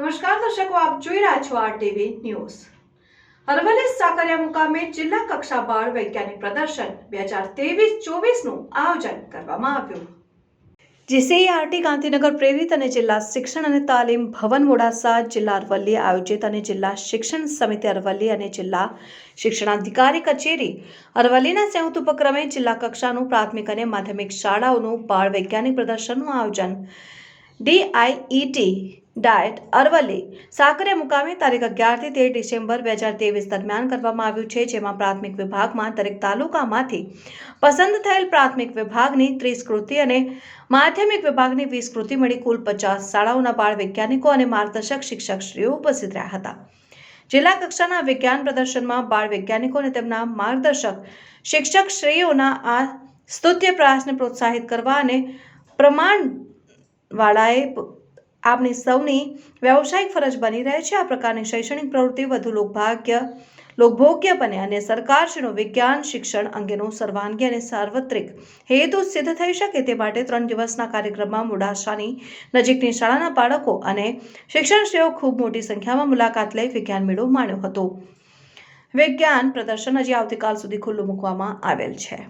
નમસ્કાર, દર્શકો, આપ જોઈ રહ્યા છો R TV news. Aravalli Sakariya મુકામે જિલ્લા કક્ષા બાળ વૈજ્ઞાનિક પ્રદર્શન બે હજાર ત્રેવીસ ચોવીસનું આયોજન કરવામાં આવ્યું. જીસીઆરટી ગાંધીનગર પ્રેરિત અને જિલ્લા શિક્ષણ અને તાલીમ ભવન મોડાસા જિલ્લા અરવલ્લી આયોજિત અને જિલ્લા શિક્ષણ સમિતિ અરવલ્લી અને જિલ્લા શિક્ષણાધિકારી કચેરી અરવલ્લીના સંયુક્ત ઉપક્રમે જિલ્લા કક્ષાનું પ્રાથમિક અને માધ્યમિક શાળાઓનું બાળ વૈજ્ઞાનિક પ્રદર્શનનું આયોજન ડીઆઈઈટી ડાયટ અરવલ્લી સાકરે મુકામે તારીખ અગિયારથી તેર ડિસેમ્બર બે હજાર ત્રેવીસ દરમિયાન કરવામાં આવ્યું છે, જેમાં પ્રાથમિક વિભાગમાં દરેક તાલુકામાંથી પસંદ થયેલ પ્રાથમિક વિભાગની ત્રીસ કૃતિ અને માધ્યમિક વિભાગની વીસ કૃતિ મળી કુલ પચાસ શાળાઓના બાળ વૈજ્ઞાનિકો અને માર્ગદર્શક શિક્ષકશ્રીઓ ઉપસ્થિત રહ્યા હતા. જિલ્લા કક્ષાના વિજ્ઞાન પ્રદર્શનમાં બાળ વૈજ્ઞાનિકો અને તેમના માર્ગદર્શક શિક્ષકશ્રીઓના આ સ્તુત્ય પ્રયાસને પ્રોત્સાહિત કરવા અને પ્રમાણવાળાએ આપણી સૌની વ્યવસાયિક ફરજ બની રહે છે. આ પ્રકારની શૈક્ષણિક પ્રવૃત્તિ વધુ લોકભાગ્ય લોકભોગ્ય બને અને સરકારશ્રીનું વિજ્ઞાન, શિક્ષણ અંગેનું સર્વાંગી અને સાર્વત્રિક હેતુ સિદ્ધ થઈ શકે તે માટે ત્રણ દિવસના કાર્યક્રમમાં મોડાસાની નજીકની શાળાના બાળકો અને શિક્ષણશ્રીઓ ખૂબ મોટી સંખ્યામાં મુલાકાત લઈ વિજ્ઞાન મેળો માણ્યો હતો. વિજ્ઞાન પ્રદર્શન હજી આવતીકાલ સુધી ખુલ્લું મૂકવામાં આવેલ છે.